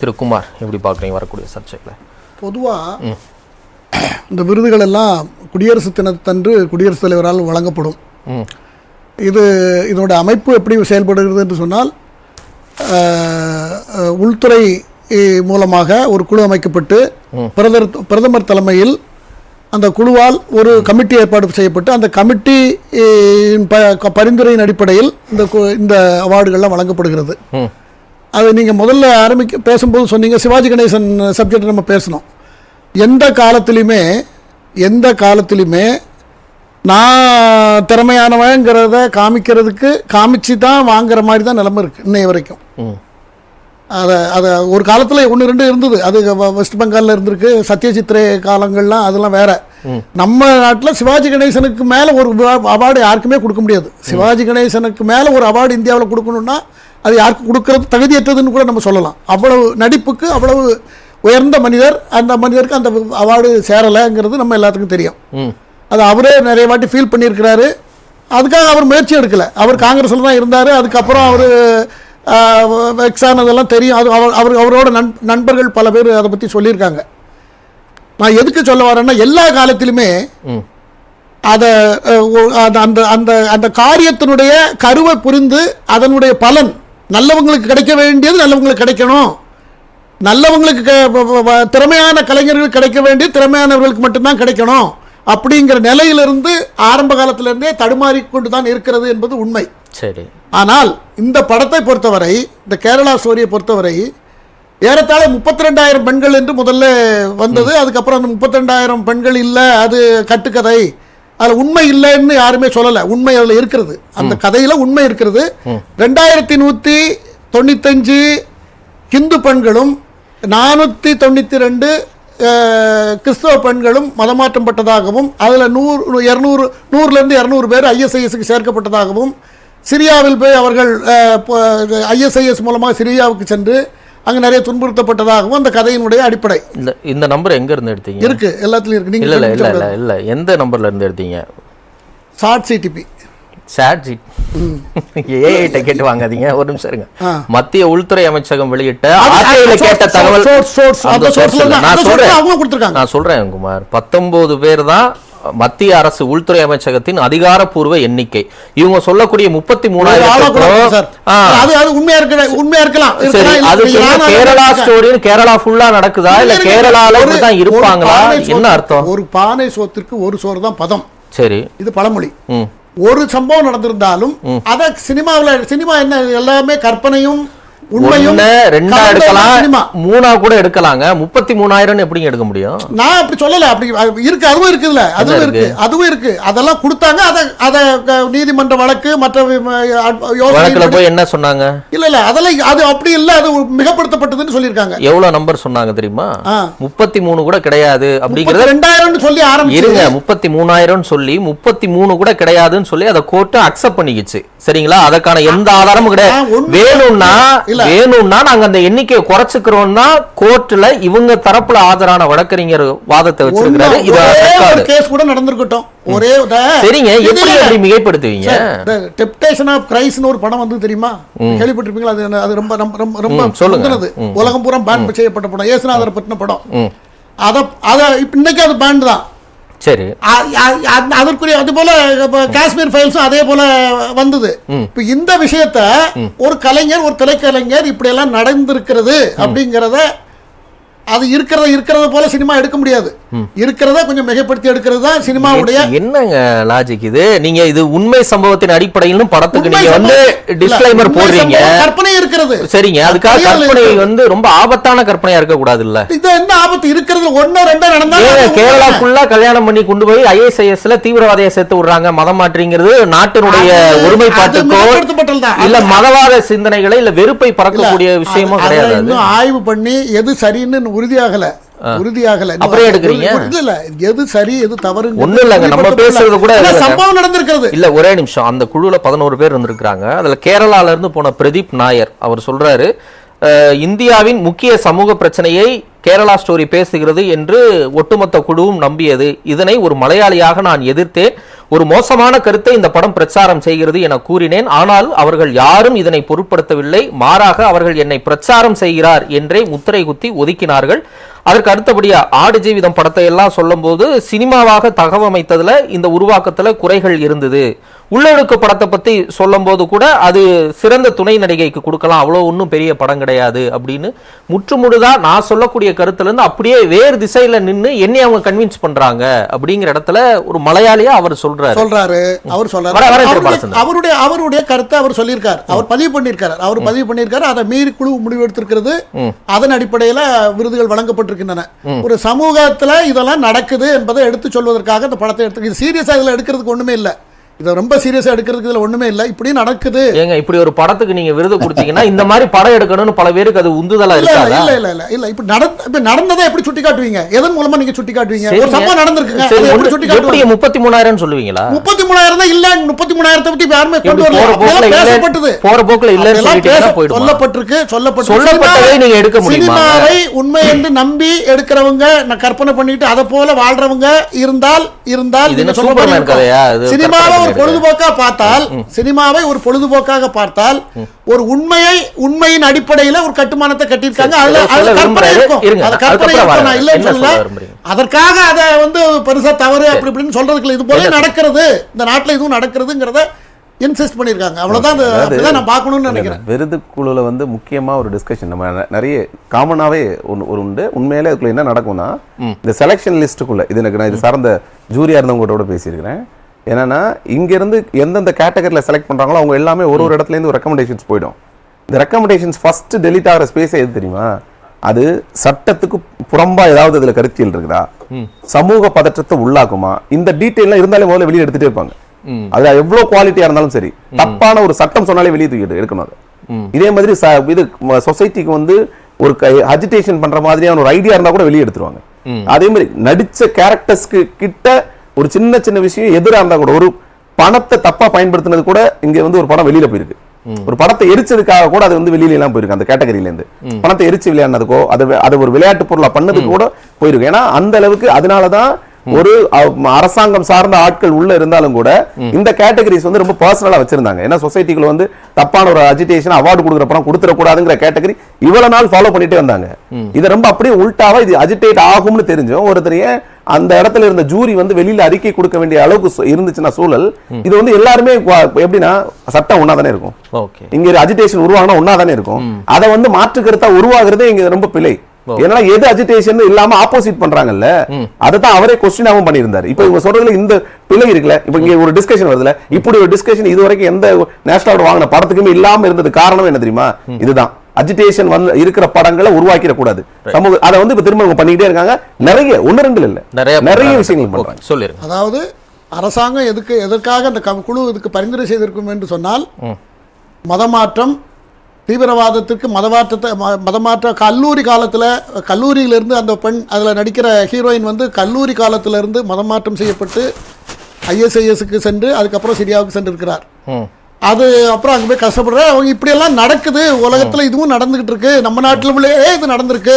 திரு குமார் எப்படி பார்க்குறீங்க? வரக்கூடிய சர்ச்சைகளை. பொதுவாக இந்த விருதுகள் எல்லாம் குடியரசு தினத்தன்று குடியரசுத் தலைவரால் வழங்கப்படும். இது இதனுடைய அமைப்பு எப்படி செயல்படுகிறது என்று சொன்னால் உள்துறை மூலமாக ஒரு குழு அமைக்கப்பட்டு பிரதமர் பிரதமர் தலைமையில் அந்த குழுவால் ஒரு கமிட்டி ஏற்பாடு செய்யப்பட்டு அந்த கமிட்டி பரிந்துரையின் அடிப்படையில் இந்த இந்த அவார்டுகள்லாம் வழங்கப்படுகிறது. அது நீங்கள் முதல்ல ஆரம்பிக்க பேசும்போது சொன்னீங்க சிவாஜி கணேசன் சப்ஜெக்ட் நம்ம பேசணும். எந்த காலத்துலையுமே எந்த காலத்துலையுமே நான் திறமையானவங்கிறத காமிக்கிறதுக்கு காமிச்சு தான் வாங்குற மாதிரி தான் நிலைமை இருக்குது இன்னைய வரைக்கும். அதை அதை ஒரு காலத்தில் ஒன்று ரெண்டு இருந்தது. அது வெஸ்ட் பெங்காலில் இருந்திருக்கு சத்யஜித் ரே காலங்கள்லாம் அதெல்லாம் வேற. நம்ம நாட்டில் சிவாஜி கணேசனுக்கு மேலே ஒரு அவார்டு யாருக்குமே கொடுக்க முடியாது. சிவாஜி கணேசனுக்கு மேலே ஒரு அவார்டு இந்தியாவில் கொடுக்கணும்னா அது யாருக்கு கொடுக்கறது தகுதியற்றதுன்னு கூட நம்ம சொல்லலாம். அவ்வளவு நடிப்புக்கு அவ்வளவு உயர்ந்த மனிதர் அந்த மனிதருக்கு அந்த அவார்டு சேரலைங்கிறது நம்ம எல்லாத்துக்கும் தெரியும். அது அவரே நிறைய வாட்டி ஃபீல் பண்ணியிருக்கிறாரு. அதுக்காக அவர் முயற்சி எடுக்கல. அவர் காங்கிரஸில் தான் இருந்தார். அதுக்கப்புறம் அவர் வெக்ஸ் ஆனதெல்லாம் தெரியும். அது அவர் அவர் அவரோட நண் நண்பர்கள் பல பேர் அதை பற்றி சொல்லியிருக்காங்க. நான் எதுக்கு சொல்ல வரேன்னா எல்லா காலத்திலுமே அதை அந்த அந்த அந்த காரியத்தினுடைய கருவை புரிந்து அதனுடைய பலன் நல்லவங்களுக்கு கிடைக்க வேண்டியது நல்லவங்களுக்கு கிடைக்கணும். நல்லவங்களுக்கு திறமையான கலைஞர்களுக்கு கிடைக்க வேண்டியது திறமையானவர்களுக்கு மட்டும்தான் கிடைக்கணும். அப்படிங்கிற நிலையிலிருந்து ஆரம்ப காலத்திலிருந்தே தடுமாறி கொண்டு தான் இருக்கிறது என்பது உண்மை. சரி. ஆனால் இந்த படத்தை பொறுத்தவரை இந்த கேரளா ஸ்டோரியை பொறுத்தவரை ஏறத்தாழ முப்பத்தி ரெண்டாயிரம் பெண்கள் என்று முதல்ல வந்தது. அதுக்கப்புறம் அந்த முப்பத்தி ரெண்டாயிரம் பெண்கள் இல்லை அது கட்டுக்கதை. அதில் உண்மை இல்லைன்னு யாருமே சொல்லலை. உண்மை அதில் இருக்கிறது. அந்த கதையில் உண்மை இருக்கிறது. ரெண்டாயிரத்தி நூற்றி தொண்ணூத்தஞ்சு ஹிந்து பெண்களும் நானூற்றி தொண்ணூற்றி ரெண்டு கிறிஸ்தவ பெண்களும் மதமாற்றம் பட்டதாகவும் அதில் நூறு இரநூறு நூறுலேருந்து இரநூறு பேர் ஐஎஸ்ஐஎஸ்க்கு சேர்க்கப்பட்டதாகவும் சிரியாவில் போய் அவர்கள் ஐஎஸ்ஐஎஸ் மூலமாக சிரியாவுக்கு சென்று அங்கே நிறைய துன்புறுத்தப்பட்டதாகவும் அந்த கதையினுடைய அடிப்படை. இந்த இந்த நம்பர் எங்க இருந்து எடுத்தீங்க? இருக்கு எல்லாத்துலயும் இருக்கு. இல்ல இல்ல இல்ல இல்ல இல்ல. எந்த நம்பர்ல இருந்து எடுத்தீங்க? ஷார்ட் சிடிபி சாட் ஜி ஏஐட்ட கேட்டு வாங்காதீங்க. ஒரு நிமிஷம் இருங்க. மத்திய உள்துறை அமைச்சகம் வெளியிட்ட ஆர்டிஐல கேட்ட தகவல் நான் சொல்றேன். நான் சொல்றேன் குமார். பத்தொன்பது பேர் தான் மத்திய அரசு உள்துறை அமைச்சகத்தின் அதிகாரப்பூர்வ எண்ணிக்கை. இவங்க சொல்லக்கூடிய முப்பத்தி மூணாயிரம் உண்மையா இருக்க உண்மையா இருக்கலாம். அது கேரளா. ஸ்டோரின்னு கேரளா ஃபுல்லா நடக்குதா? இல்ல கேரளால ஒரு இருப்பாங்களா? என்ன அர்த்தம்? ஒரு பானை சோத்திற்கு ஒரு சோறு தான் பதம். சரி. இது பழமொழி. ஒரு சம்பவம் நடந்திருந்தாலும் அத சினிமாவுல சினிமா என்ன எல்லாமே கற்பனையும் உண்மையும் ரெண்டா எடுக்கலாம். மூணா கூட எடுக்கலாங்க. முப்பத்தி மூணாயிரம் எப்படிங்க எடுக்க முடியும்? நான் அப்படி சொல்லல. அப்படி இருக்கு. அதுவும் இருக்குல்ல அதுவும் இருக்கு? அதுவும் இருக்கு. அதெல்லாம் கொடுத்தாங்க. அத அத நீதிமன்ற வழக்கு மற்ற வழக்குல போய் என்ன சொன்னாங்க? இல்ல இல்ல. அதெல்லாம் அது அப்படி இல்ல. அது மிகப்படுத்தப்பட்டதுன்னு சொல்லியிருக்காங்க. எவ்வளவு நம்பர் சொன்னாங்க தெரியுமா. முப்பத்தி மூணு கூட கிடையாது அப்படிங்கறத ரெண்டாயிரம்னு சொல்லி ஆரம்பிச்சு இருங்க. முப்பத்தி மூணாயிரம் சொல்லி முப்பத்தி மூணு கூட கிடையாதுன்னு சொல்லி அதை கோர்ட்டு அக்செப்ட் பண்ணிக்கிச்சு. சரிங்களா? அதற்கான எந்த ஆதாரமும் கிடையாது. வேணும்னா. வேணும்னா நாங்க அந்த எண்ணிக்கையை குறைச்சுக்கிறோம்னா கோர்ட்ல இவங்க தரப்புல ஆஜரான வழக்கறிஞர் வாதத்தை வச்சிருக்கிறாரு. இது கேஸ் கூட நடந்திருக்கட்டும். ஒரே சரிங்க. எப்படி எப்படி மிகைப்படுத்துவீங்க? டெப்டேஷன் ஆஃப் கிரைஸ்னு ஒரு படம் வந்து தெரியுமா? கேள்விப்பட்டிருப்பீங்களா? அது ரொம்ப ரொம்ப ரொம்ப ரொம்ப ம், சொல்லுங்க. முந்தினது. உலகம் பூரா பேன் செய்யப்பட்ட படம். ஏசுநாதரை பற்றின படம். அத அத இன்னைக்கு அது பேண்ட் தான். சரி. அதற்குரிய அது போல காஷ்மீர் ஃபைல்ஸும் அதே போல வந்தது. இப்ப இந்த விஷயத்த ஒரு கலைஞர் ஒரு திரைக்கலைஞர் இப்படி எல்லாம் நடந்திருக்கிறது அப்படிங்கறத அது இருக்கிறத இருக்கிறத போல சினிமா எடுக்க முடியாது. இருக்கிறத கொஞ்சம் மிகைப்படுத்தி எடுக்கிறது தான் சினிமாவுடைய என்னங்க லாஜிக் இது? நீங்க இது உண்மை சம்பவத்தின் அடிப்படையிலும் படத்துக்கு நீங்க வந்து டிஸ்க்ளைமர் போடுறீங்க. கற்பனை இருக்கிறது. சரிங்க அதுக்காக கற்பனை. வந்து ரொம்ப ஆபத்தான கற்பனையா இருக்க கூடாது இல்ல இது என்ன ஆபத்து? இருக்கிறது ஒண்ணோ ரெண்டோ நடந்தா கேரளா. ஃபுல்லா கல்யாணம் பண்ணி கொண்டு போய் ஐஎஸ்ஐஎஸ்ல தீவிரவாதியை சேர்த்து விடுறாங்க. மதம் மாற்றிங்கிறது நாட்டினுடைய ஒருமைப்பாட்டுக்கோ. இல்ல மதவாத சிந்தனைகளை இல்ல வெறுப்பை பறக்கக்கூடிய விஷயமும் கிடையாது. ஆய்வு பண்ணி எது சரின்னு உறுதியாகல. உறுதியாகல. அப்புறம் எடுக்கிறீங்க? இல்ல. எது சரி எது தவறு ஒண்ணும் இல்லைங்க, நம்ம பேசுறது கூட. சம்பவம் நடந்திருக்கிறது. இல்ல ஒரே நிமிஷம். அந்த குழுல பதினோரு பேர் இருந்திருக்காங்க அதுல கேரளால இருந்து போன பிரதீப் நாயர் அவர் சொல்றாரு இந்தியாவின் முக்கிய சமூக பிரச்சனையை கேரளா ஸ்டோரி பேசுகிறது என்று ஒட்டுமொத்த குழுவும் நம்பியது. இதனை ஒரு மலையாளியாக நான் எதிர்த்தேன். ஒரு மோசமான கருத்தை இந்த படம் பிரச்சாரம் செய்கிறது என கூறினேன். ஆனால் அவர்கள் யாரும் இதனை பொருட்படுத்தவில்லை. மாறாக அவர்கள் என்னை பிரச்சாரம் செய்கிறார் என்றே முத்திரை குத்தி ஒதுக்கினார்கள். அதற்கு அடுத்தபடியா ஆடு ஜீவிதம் படத்தை எல்லாம் சொல்லும்போது சினிமாவாக தகவமைத்ததுல இந்த உருவாக்கத்துல குறைகள் இருந்தது. உள்ளொழுக்கு படத்தை பத்தி சொல்லும்போது கூட அது சிறந்த துணை நடிகைக்கு கொடுக்கலாம். அவ்வளோ ஒன்றும் பெரிய படம் கிடையாது அப்படின்னு முற்றுமுழுதா நான் சொல்லக்கூடிய கருத்துல இருந்து அப்படியே வேறு திசையில நின்னு என்னை அவங்க கன்வின்ஸ் பண்றாங்க அப்படிங்கிற இடத்துல ஒரு மலையாளியா அவர் சொல்றாரு. சொல்றாரு. அவர் வர அவருடைய-. அவருடைய கருத்தை அவர் சொல்லியிருக்காரு. அவர் பதிவு பண்ணியிருக்காரு. அவர் பதிவு பண்ணியிருக்காரு. அதை மீறி குழு முடிவு எடுத்திருக்கிறது அதன் அடிப்படையில விருதுகள் வழங்கப்பட்டிருக்கின்றன. ஒரு சமூகத்துல இதெல்லாம் நடக்குது என்பதை எடுத்து சொல்வதற்காக இந்த படத்தை எடுத்து இது சீரியஸா இதுல எடுக்கிறதுக்கு ஒண்ணுமே இல்ல. இதை ரொம்ப சீரியஸா எடுக்கிறதுக்கு இதுல ஒண்ணுமே இல்ல. இப்படி நடக்குது. ஏங்க இப்படி ஒரு படத்துக்கு நீங்க விருது கொடுத்தீங்கன்னா இந்த மாதிரி படம் எடுக்கணும்னு பல பேருக்கு அது உந்துதலா இல்ல இல்ல இல்ல இல்ல இல்ல இல்ல. இப்ப நடந்த இப்ப நடந்ததை எப்படி சுட்டி காட்டுவீங்க எதன் மூலமா நீங்க சுட்டி காட்டுவீங்க ஒரு. சம்பவம் ஒண்ணு- சுட்டி காட்டுவீங்க முப்பத்தி மூணாயிரம் சொல்லுவீங்களா? முப்பத்தி மூணாயிரம் தான் இல்ல முப்பத்தி மூணாயிரத்தை பத்தி இப்ப யாருமே கொண்டு வரல. இல்ல- பேசப்பட்டது. போற போக்குல போயிடுமா? சொல்லப்பட்டிருக்கு சொல்லப்பட்டிருக்கு. சொல்லப்பட்டதை சினிமாவை- நீங்க எடுக்க முடியுமா? சினிமாவை உண்மை என்று நம்பி எடுக்கிறவங்க நான் கற்பனை பண்ணிட்டு அதை போல வாழ்றவங்க இருந்தால் இருந்தால் சினிமாவை ஒரு பண்ணி பொழுதுபோக்கா பார்த்தால் சினிமாவை ஒரு பொழுதுபோக்காக பார்த்தால் ஒரு உண்மையை உண்மையின் அடிப்படையில ஒரு கட்டுமானத்தை கட்டியிருக்காங்க. அதுல சொல்ல அது கற்பனை. இருக்கும். அது கற்பனை இருக்கும். நான் இல்லைன்னு சொல்லல? அதற்காக அதை வந்து பெருசா தவறு அப்படி இப்படின்னு சொல்றதுக்கு. இது போல நடக்கிறது. இந்த நாட்டுல இதுவும் நடக்கிறதுங்கிறத இன்சிஸ்ட் பண்ணியிருக்காங்க. அப்படிதான் நான் பார்க்கணும்னு நினைக்கிறேன். விருது குழுல வந்து முக்கியமா ஒரு டிஸ்கஷன் நம்ம நிறைய காமனாவே ஒன்று ஒரு உண்டு. உண்மையிலே அதுக்குள்ள என்ன நடக்கும்னா இந்த செலெக்ஷன் லிஸ்ட்டுக்குள்ள இது எனக்கு நான் இது சார்ந்த ஜூரியா இருந்தவங்க கூட பேசியிருக்கிறேன். என்னன்னா இங்க இருந்து எந்தெந்த கேட்டகரியில் செலக்ட் பண்றாங்களோ அவங்க எல்லாமே ஒரு ஒரு இடத்துல இருந்து ஒரு ரெக்கமெண்டேஷன்ஸ் போயிடும். இந்த ரெக்கமெண்டேஷன்ஸ் ஃபர்ஸ்ட் டெலிட் ஆகிற ஸ்பேஸ் எது தெரியுமா? அது சட்டத்துக்கு புறம்பா ஏதாவது இதுல கருத்தியல் இருக்குதா? சமூக பதற்றத்தை உள்ளாக்குமா? இந்த டீட்டெயிலாம் இருந்தாலே முதல்ல வெளியே எடுத்துட்டே இருப்பாங்க. அதுல எவ்வளவு குவாலிட்டியா இருந்தாலும் சரி. தப்பான ஒரு சட்டம் சொன்னாலே வெளியே தூக்கிட்டு எடுக்கணும் அது. இதே மாதிரி இது சொசைட்டிக்கு வந்து ஒரு அஜிடேஷன் பண்ற மாதிரியான ஒரு ஐடியா இருந்தா கூட வெளியே எடுத்துருவாங்க. அதே மாதிரி நடிச்ச கேரக்டர்ஸ்க்கு கிட்ட ஒரு சின்ன சின்ன விஷயம் எதிரா இருந்தா கூட ஒரு பணத்தை தப்பா பயன்படுத்தினது கூட இங்க வந்து ஒரு படம் வெளியில போயிருக்கு. ஒரு படத்தை எரிச்சதுக்காக கூட அது வந்து வெளியில எல்லாம் போயிருக்கு அந்த கேட்டகரியில இருந்து. பணத்தை எரிச்சு விளையாடுனதுக்கோ அதை அதை ஒரு விளையாட்டு பொருளா பண்ணதுக்கு கூட போயிருக்கு. ஏன்னா அந்த அளவுக்கு அதனாலதான் ஒரு அரசாங்கம் சார்ந்த ஆட்கள் உள்ள இருந்தாலும் கூட இந்த கேட்டகரிஸ் வந்து ரொம்ப பர்சனலா வச்சிருந்தாங்க. ஏன்னா சொசைட்டிக்குள்ள வந்து தப்பான ஒரு அஜிடேஷன் அவார்டு கொடுக்குற படம் கொடுத்துட கூடாதுங்கிற கேட்டகரி இவ்வளவு நாள் ஃபாலோ பண்ணிட்டே வந்தாங்க. இதை ரொம்ப அப்படியே உல்டாவா இது அஜிடேட் ஆகும்னு தெரிஞ்சும் ஒருத்தர் ஏன் அந்த இடத்துல இருந்த ஜூரி வந்து வெளியில அறிக்கை கொடுக்க வேண்டிய அளவுக்கு இருந்துச்சுன்னா சூழல். இது வந்து எல்லாருமே எப்படின்னா சட்டம் ஒண்ணா தானே இருக்கும் இங்க அஜிடேஷன் உருவாகினா ஒன்னா தானே இருக்கும். அதை வந்து மாற்று கருத்தா உருவாகுறதே இங்க ரொம்ப பிழை. ஏன்னா எது அஜிடேஷன் இல்லாம ஆப்போசிட் பண்றாங்கல்ல அதை தான் அவரே கொஸ்டினாவும் பண்ணியிருந்தாரு. இப்போ இவங்க சொல்றதுல இந்த பிழை இருக்குல்ல இப்போ இங்க ஒரு டிஸ்கஷன் வருதுல இப்படி ஒரு டிஸ்கஷன் இது வரைக்கும் எந்த நேஷனல் அவார்டு வாங்கின படத்துக்குமே இல்லாம இருந்தது காரணம் என்ன தெரியுமா? இதுதான். அஜிடேஷன் வந்து இருக்கிற படங்களை உருவாக்கிட கூடாது சமூக அதை வந்து இப்ப திரும்ப பண்ணிக்கிட்டே இருக்காங்க. நிறைய ஒன்னு ரெண்டு இல்ல. நிறைய நிறைய. விஷயங்கள் ஓகே, பண்றாங்க. சொல்லிருங்க. அதாவது அரசாங்கம் எதுக்கு எதற்காக அந்த குழு இதுக்கு பரிந்துரை செய்திருக்கும் என்று சொன்னால் மதமாற்றம் தீவிரவாதத்திற்கு மதமாற்றத்தை ம- மதமாற்ற கல்லூரி காலத்தில் கல்லூரியிலிருந்து அந்த பெண் அதில் நடிக்கிற ஹீரோயின் வந்து கல்லூரி காலத்திலிருந்து மதமாற்றம் செய்யப்பட்டு ஐஎஸ்ஐஎஸ்க்கு சென்று அதுக்கப்புறம் சிரியாவுக்கு சென்றிருக்கிறார். அது அப்புறம் அங்கே போய் கஷ்டப்படுற அவங்க இப்படியெல்லாம் நடக்குது உலகத்துல இதுவும் நடந்துகிட்டு இருக்கு நம்ம நாட்டிலே இது நடந்திருக்கு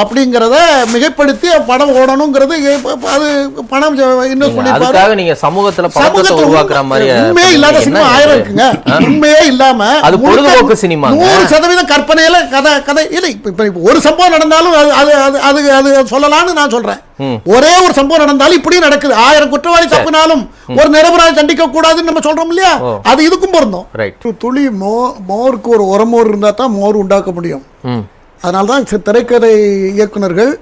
அப்படிங்கிறத மிகைப்படுத்தி படம் ஓடணுங்கிறது அது பணம் இன்வெஸ்ட் அதுக்காக நீங்க சமூகத்துல சமூகத்துல உருவாக்குற மாதிரி உண்மையே இல்லாத சினிமா? ஆயிரம் இருக்குங்க. உண்மையே இல்லாம அது பொழுதுபோக்கு சினிமாங்க. நூறு சதவீதம் கற்பனையில கதை கதை. இல்லை இப்ப ஒரு சம்பவம் நடந்தாலும் அது அது அது அது அது சொல்லலாம்னு நான் சொல்றேன். ஒரே ஒரு சம்பவம் நடந்தாலும் இப்படியும் நடக்குது. ஆயிரம் குற்றவாளி தப்பினாலும் ஒரு நிரபராதி தண்டிக்க கூடாதுன்னு நம்ம சொல்றோம் இல்லையா? அது இதுக்கும் பொருந்தும். துளி மோ மோருக்கு ஒரு உரமோர் இருந்தா தான் மோர் உண்டாக்க முடியும். ம். அதனால தான் திரைக்கதை இயக்குனர்கள்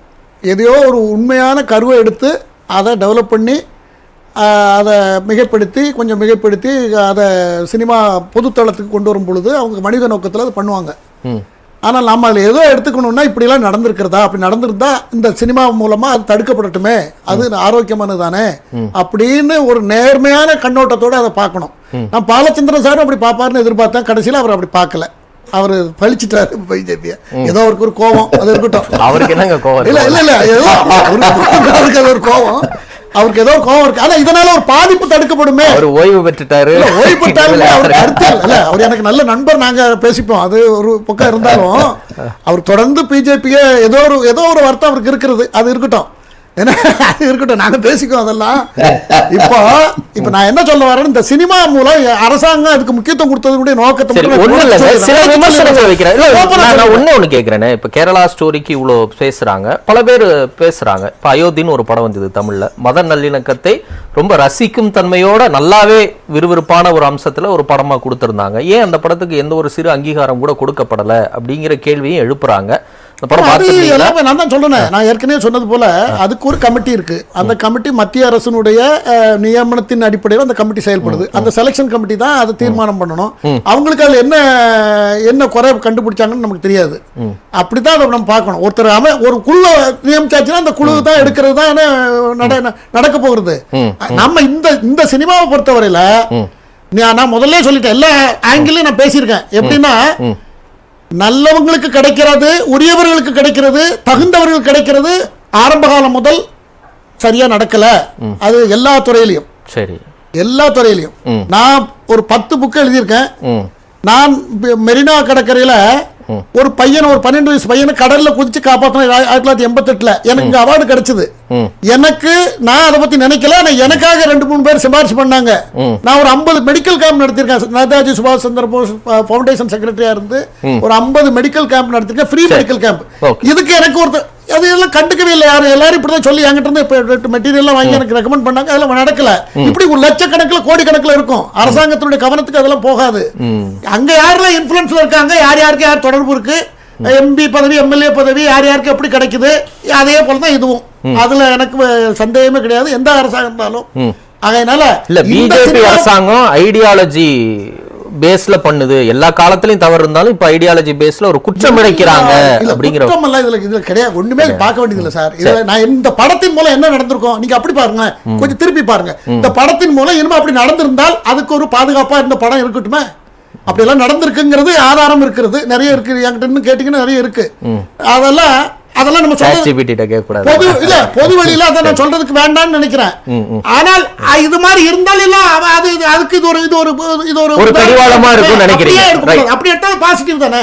எதையோ ஒரு உண்மையான கருவை எடுத்து அதை டெவலப் பண்ணி அதை மிகைப்படுத்தி கொஞ்சம் மிகைப்படுத்தி அதை சினிமா பொதுத்தளத்துக்கு கொண்டு வரும் பொழுது அவங்க மனித நோக்கத்தில் அதை பண்ணுவாங்க. ம். ஆனால் நம்ம அதில் எதோ எடுத்துக்கணும்னா இப்படிலாம் நடந்திருக்கிறதா? அப்படி நடந்திருந்தா இந்த சினிமா மூலமாக அது தடுக்கப்படட்டுமே? அது ஆரோக்கியமானது தானே அப்படின்னு ஒரு நேர்மையான கண்ணோட்டத்தோட அதை பார்க்கணும். நான் பாலச்சந்திரன் சாரும் அப்படி பார்ப்பாருன்னு எதிர்பார்த்தேன். கடைசியில் அவர் அப்படி பார்க்கல. அவர் பழிச்சிட்டாரு பைஜேபியை ஏதோ அவருக்கு ஒரு கோபம். அது இருக்கட்டும். அவருக்கு என்னங்க கோவம் இல்ல இல்ல இல்ல. ஏதோ அவருக்கு ஒரு கோபம். அவருக்கு ஏதோ ஒரு கோவம் இருக்கு. ஆனா இதனால ஒரு பாதிப்பு தடுக்கப்படுமே. அவர் ஓய்வு பெற்றுட்டாரு. ஓய்வு பெற்றாலும் அவர் கருத்து இல்ல. இல்ல அவர் எனக்கு நல்ல நண்பர் நாங்க பேசிப்போம். அது ஒரு பக்கம் இருந்தாலும் அவர் தொடர்ந்து பிஜேபியே ஏதோ ஒரு ஏதோ ஒரு வார்த்தை அவருக்கு இருக்கிறது. அது இருக்கட்டும். ஏன்னா அது இருக்கட்டும் நாங்க பேசிக்குவோம் அதெல்லாம். இப்போ இப்போ நான் என்ன சொல்ல வரேன் இந்த சினிமா மூலம் அரசாங்கம் அதுக்கு முக்கியத்துவம் கொடுத்ததுடைய நோக்கத்தை ஒண்ணு விமர்சனங்கள் இல்ல. ஒண்ணே ஒண்ணு கேக்குறேனே. இப்ப கேரளா ஸ்டோரிக்கு இவ்வளோ பேசுறாங்க. பல பேர் பேசுறாங்க. இப்ப அயோத்தின்னு ஒரு படம் வந்தது தமிழ்ல. மத நல்லிணக்கத்தை ரொம்ப ரசிக்கும் தன்மையோட நல்லாவே விறுவிறுப்பான ஒரு அம்சத்துல ஒரு படமா கொடுத்திருந்தாங்க. ஏன் அந்த படத்துக்கு எந்த ஒரு சிறு அங்கீகாரம் கூட கொடுக்கப்படல அப்படிங்கிற கேள்வியும் எழுப்புறாங்க. நான் தான் சொல்றேன் நான் ஏற்கனவே சொன்னது போல அதுக்கு ஒரு கமிட்டி இருக்கு. அந்த கமிட்டி மத்திய அரசினுடைய நியமனத்தின் அடிப்படையில் அந்த கமிட்டி செயல்படுது. அந்த செலெக்ஷன் கமிட்டி தான் அதை தீர்மானம் பண்ணணும். அவங்களுக்கு அதுல என்ன என்ன குறை கண்டுபிடிச்சாங்கன்னு நமக்கு தெரியாது. அப்படிதான் அதை நம்ம பார்க்கணும். ஒருத்தர் அமை ஒரு குழு நியமிச்சாச்சுன்னா அந்த குழு தான் எடுக்கிறது தான் என்ன நட- நடக்க போகிறது. நம்ம இந்த இந்த சினிமாவை பொறுத்தவரையில நான் நான் முதல்ல சொல்லிட்டேன். எல்லா ஆங்கிளையும் நான் பேசியிருக்கேன். எப்படின்னா நல்லவங்களுக்கு கிடைக்கிறது உரியவர்களுக்கு கிடைக்கிறது தகுந்தவர்களுக்கு கிடைக்கிறது ஆரம்ப காலம் முதல் சரியா நடக்கல. அது எல்லா துறையிலையும். சரி. எல்லா துறையிலையும். நான் ஒரு பத்து புக்கு எழுதியிருக்கேன். நான் மெரினா கடற்கரையில ஒரு பையன் ஒரு பன்னெண்டு வயசு பையனை கடல்ல குதிச்சு காப்பாத்தின ஆயிரத்தி தொள்ளாயிரத்தி எண்பத்தெட்டுல. எனக்கு அவார்டு கிடைச்சது. எனக்கு நான் அதை பத்தி நினைக்கல ஆனா எனக்காக ரெண்டு மூணு பேர் சிபாரிசு பண்ணாங்க. நான் ஒரு ஐம்பது மெடிக்கல் கேம்ப் நடத்திருக்கேன் நேதாஜி சுபாஷ் சந்திர போஸ் ஃபவுண்டேஷன் செக்ரட்டரியா இருந்து ஒரு ஐம்பது மெடிக்கல் கேம்ப் நடத்திருக்கேன் ஃப்ரீ மெடிக்கல் கேம்ப். இதுக்கு எனக்கு ஒருத்தர் அது எல்லாம் கண்டுக்கவே இல்லை யாரும். எல்லாரும் இப்படிதான் சொல்லி என்கிட்ட இருந்து மெட்டீரியல்லாம் வாங்கி எனக்கு ரெக்கமெண்ட் பண்ணாங்க. அதெல்லாம் நடக்கல. இப்படி ஒரு லட்சக்கணக்கில் கோடிக்கணக்கில் இருக்கும். அரசாங்கத்தினுடைய கவனத்துக்கு அதெல்லாம் போகாது. அங்க யாரெல்லாம் இன்ஃபுளுன்ஸ்ல இருக்காங்க யார் யாருக்கு யார் தொடர்பு இருக்கு எம்பி பதவி எம்எல்ஏ பதவி யார் யாருக்கு எப்படி கிடைக்குது அதே போல தான் இதுவும் அதுல எனக்கு சந்தேகமே கிடையாது. எந்த அரசாங்கம் இருந்தாலும் அதனால இல்ல பிஜேபி அரசாங்கம் ஐடியாலஜி பேஸ்ல பண்ணுது. எல்லா காலத்திலயும் தவறு இருந்தாலும் இப்ப ஐடியாலஜி பேஸ்ல ஒரு குற்றம் இழைக்கிறாங்க அப்படிங்கிற குற்றம் எல்லாம் இதுல இதுல கிடையாது. ஒண்ணுமே பார்க்க வேண்டியது இல்ல சார். இதுல நான் இந்த படத்தின் மூலம் என்ன நடந்திருக்கும்? நீங்க அப்படி பாருங்க கொஞ்சம் திருப்பி பாருங்க. இந்த படத்தின் மூலம் இனிமே அப்படி நடந்திருந்தால் அதுக்கு ஒரு பாதுகாப்பா இந்த படம் இருக்கட்டுமே? அப்படி எல்லாம் நடந்திருக்குங்கிறது ஆதாரம் இருக்கிறது நிறைய இருக்கு என்கிட்ட கேட்டீங்கன்னா நிறைய இருக்கு. அதெல்லாம் அதெல்லாம் நம்ம சொல்றது பொது இல்ல பொது வழியில அதை நான் சொல்றதுக்கு வேண்டாம்னு நினைக்கிறேன். ஆனால் இது மாதிரி இருந்தால் எல்லாம் அவ- அது அதுக்கு இது ஒரு இது ஒரு இது ஒரு ஒரு இருக்கும்னு நினைக்கிறீங்க. அப்படியே எடுத்தா பாசிட்டிவ் தானே?